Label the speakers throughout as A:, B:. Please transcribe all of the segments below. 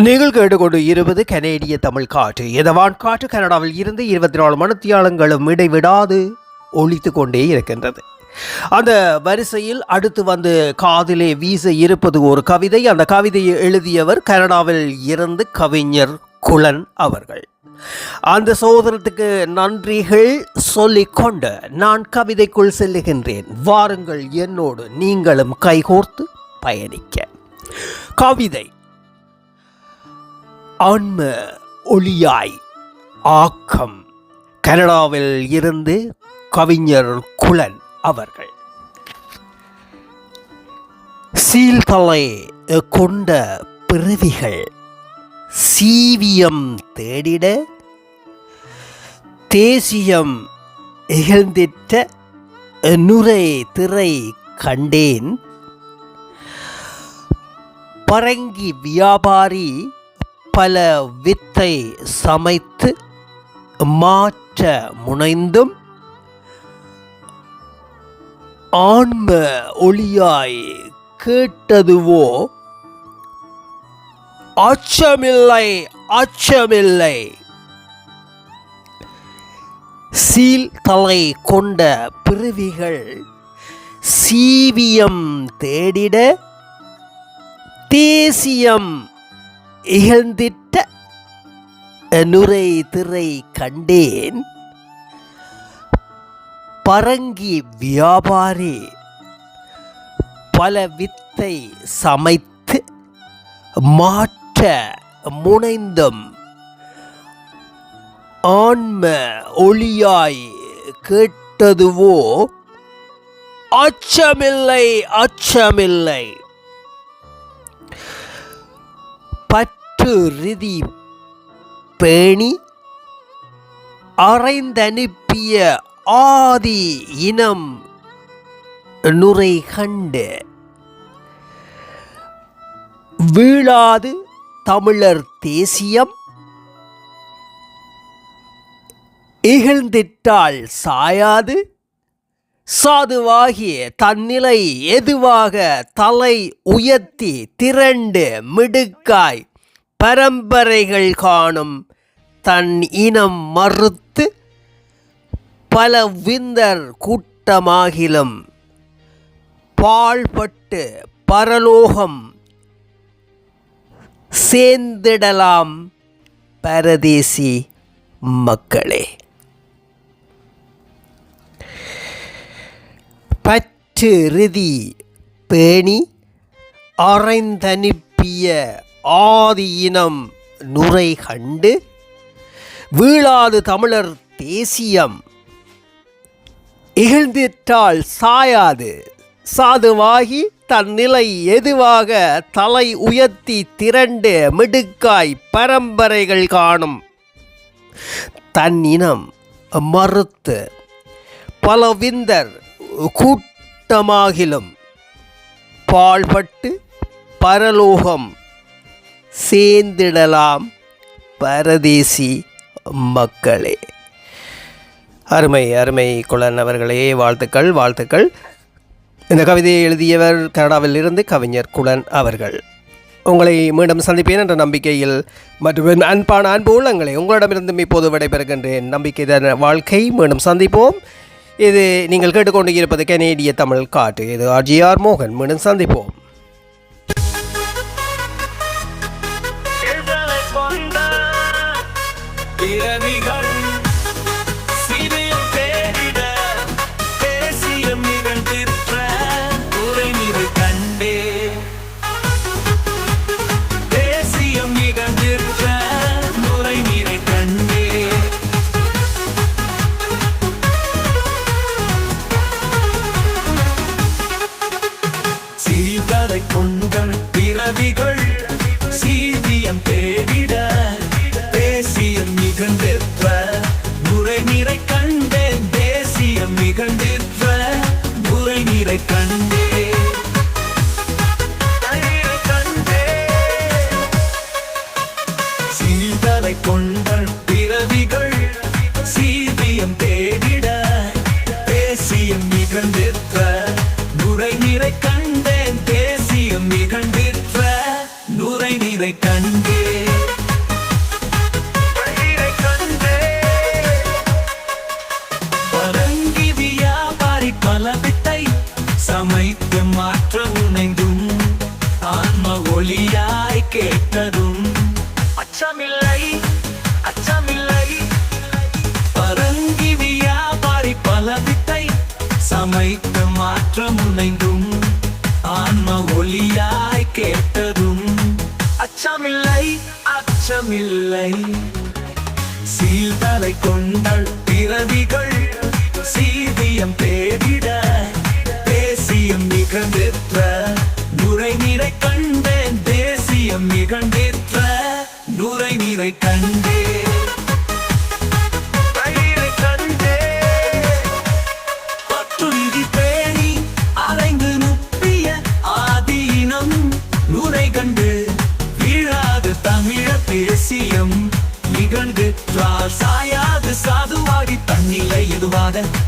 A: நீங்கள் கேட்டுக்கொண்டு இருப்பது கனேடிய தமிழ் காற்று. எதவான் காற்று கனடாவில் இருந்து இருபத்தி நாலு மணித்தியாலங்களும் இடைவிடாது ஒழித்து கொண்டே இருக்கின்றது. அந்த வரிசையில் அடுத்து வந்து காதிலே வீச இருப்பது ஒரு கவிதை. அந்த கவிதையை எழுதியவர் கனடாவில் இருந்து கவிஞர் குலன் அவர்கள். அந்த சோதனத்துக்கு நன்றிகள் சொல்லிக்கொண்டு நான் கவிதைக்குள் செல்லுகின்றேன். வாருங்கள் என்னோடு நீங்களும் கைகோர்த்து பயணிக்க. கவிதை. ஆன்ம ஒளியாய் ஆக்கம். கனடாவில் இருந்து கவிஞர் குலன் அவர்கள். சீல்தலை கொண்ட பிறவிகள் சீவியம் தேடிட தேசியம் இகழ்ந்திட்ட நுரை திரை கண்டேன். பரங்கி வியாபாரி பல வித்தை சமைத்து மாற்ற முனைந்தும் ஆன்ம ஒளியாய் கேட்டதுவோ அச்சமில்லை அச்சமில்லை. சீல் தலை கொண்ட பிறவிகள் சீவியம் தேடிட தேசியம் இகழ்ந்திட்ட நுரை திரை கண்டேன். பரங்கி வியாபாரி பல வித்தை சமைத்து மாற்ற முனைந்தும். ஆன்ம ஒளியாய் கேட்டதுவோ அச்சமில்லை அச்சமில்லை. பற்று ரிதி பேணி அறைந்தனுப்பிய ஆதி இனம் நுரை கண்டு வீழாது தமிழர் தேசியம். இகழ்ந்திட்டால் சாயாது சாதுவாகிய தன்னிலை எதுவாக தலை உயர்த்தி திரண்டு மிடுக்காய் பரம்பரைகள் காணும் தன் இனம் மறுத்து பல விந்தர் கூட்டமாகிலும் பாழ்பட்டு பரலோகம் சேர்ந்திடலாம் பரதேசி மக்களே. பற்று ரிதி பேணி அரைந்தனுப்பிய ஆதியினம் நுரை கண்டு வீழாது தமிழர் தேசியம். இகழ்ந்திட்டால் சாயாது. சாதுவாகி தன் நிலை எதுவாக தலை உயர்த்தி திரண்டு மிடுக்காய் பரம்பரைகள் காணும். தன் இனம் மறுத்து பலவிந்தர் கூட்டமாகிலும் பாழ்பட்டு பரலோகம் சேர்ந்திடலாம் பரதேசி மக்களே. அருமை அருமை குலன் அவர்களே வாழ்த்துக்கள் வாழ்த்துக்கள். இந்த கவிதையை எழுதியவர் கனடாவில் இருந்து கவிஞர் குலன் அவர்கள். உங்களை மீண்டும் சந்திப்பேன் என்ற நம்பிக்கையில் மற்றும் அன்பான அன்பு உள்ளங்களை உங்களிடமிருந்தும் இப்போது விடைபெறுகின்றேன். நம்பிக்கை தர வாழ்க்கை மீண்டும் சந்திப்போம். இது நீங்கள் கேட்டுக்கொண்டு இருப்பது கனேடிய தமிழ் காட்டு. இது ஆர்ஜிஆர் மோகன். மீண்டும் சந்திப்போம்.
B: தண்ணீரை கண்டே. சீதலை கொண்டல் பிறவிகள் சீதியம் தேடிட தேசியம் நிகழ்ந்திருக்க நுரை நீரை கண்டேன் தேசியம் நிகழ்ந்திருக்க நுரை நீரை கண்டேன் சமைத்து மாற்ற முனைந்தும் ஆன்ம ஒளியாய் கேட்டதும் அச்சமில்லை அச்சமில்லை. பரங்கி வியாபாரி பல வித்தை சமைத்து மாற்ற முனைந்தும் ஆன்ம ஒளியாய் கேட்டதும் அச்சமில்லை அச்சமில்லை. சீர்தலை கொண்டள் பிறவிகள் சீதியம் தேடிட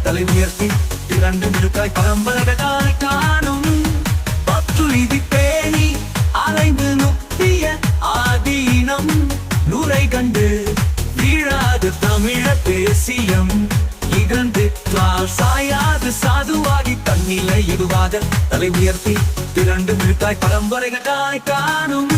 B: தலை உயர்த்தி இரண்டு மிருக்காய் பரம்பரகாய் காணும். பத்து இது பேணி அலைந்து நுப்பிய ஆதீனம். நுரை கண்டு வீழாது தமிழ தேசியம். இகழ்ந்து சாயாது சாதுவாகி தன்னிலை எதுவாக தலை உயர்த்தி இரண்டு மிழ்த்தாய் பரம்பரைகளாய் காணும்.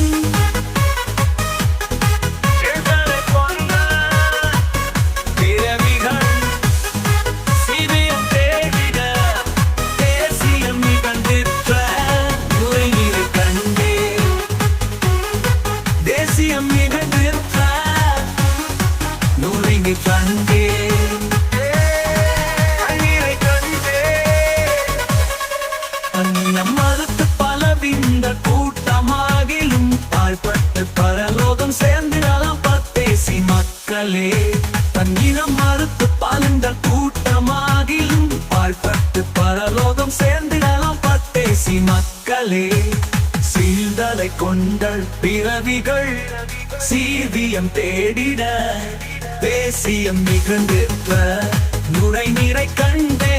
B: மக்களே சீழ்தலை கொண்டள் பிறவிகள் சீதியம் தேடிட தேசியம் நிகழ்ந்திருப்ப நுரை நிறை கண்டே